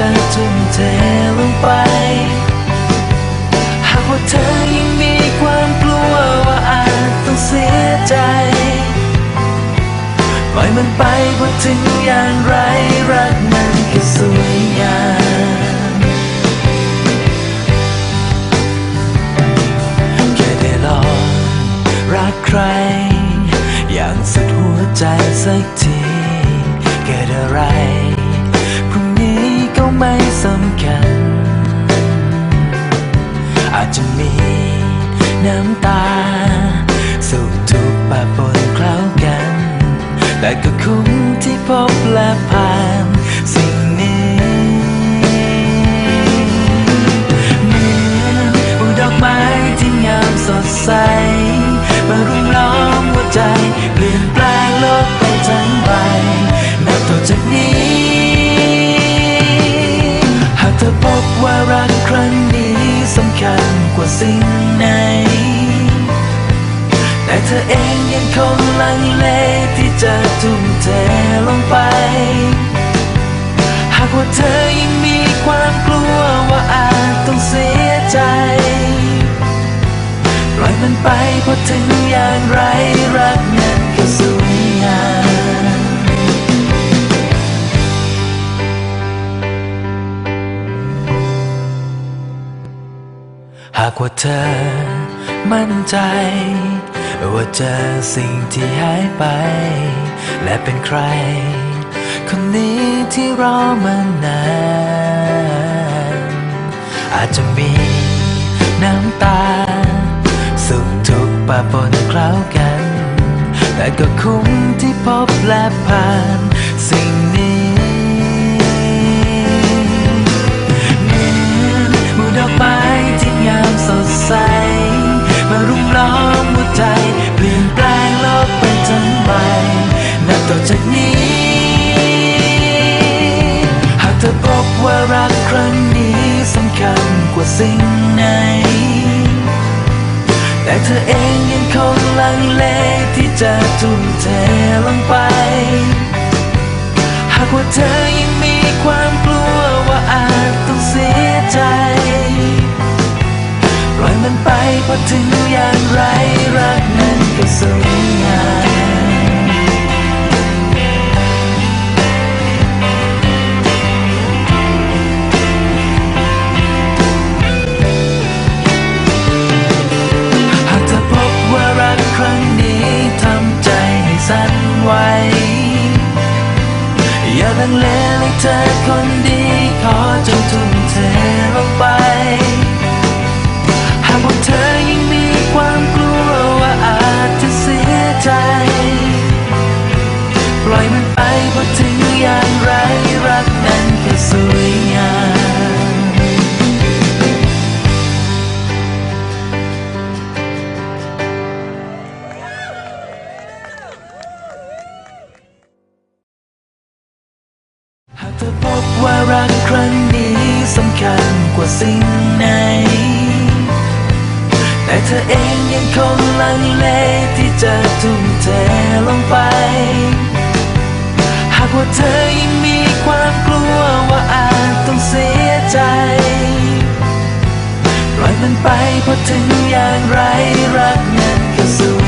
จะทุ่มเทลงไป หากว่าเธอยังมีความกลัวว่าอาจต้องเสียใจปล่อยมันไปเพราถึงอย่างไรรักมันก็สวยงามแค่ได้ลองรักใคร อย่างสุดหัวใจสักที สิ่งไหน แต่เธอเองยังคงลังเลที่จะทุ่มเทลงไป หากว่าเธอยังมีความกลัวว่าอาจต้องเสียใจ ปล่อยมันไปเพราะถึงอย่างไรรักนั้นก็สวากว่าเธอ มั่นใจ ว่าเจอสิ่งที่หายไป และเป็นใคร คนนี้ที่รอมานานอาจจะมีน้ำตา สุขทุกข์ปะปนคล้ากัน แต่ก็คุ้มที่พบและผ่าน สิ่งนี้ จากนี้ หากเธอพบว่ารักครั้งนี้สำคัญกว่าสิ่งไหน แต่เธอเองยังคงลังเลที่จะทุ่มเทลงไป หากว่าเธอยังมีความกลัวว่าอาจต้องเสียใจ ปล่อยมันไปเพราะถึงอย่างไรรักนั้นก็สวยงาม เลเลยเธอคนดีขอจงทุ่มเทลงไป หากเธอพบว่ารักครั้งนี้สำคัญกว่าสิ่งไหน แต่เธอเองยังคงลังเลที่จะทุ่มเทลงไป หากว่าเธอยังมีความกลัวว่าอาจต้องเสียใจ ปล่อยมันไปเพราะถึงอย่างไรรักนั้นก็สูญ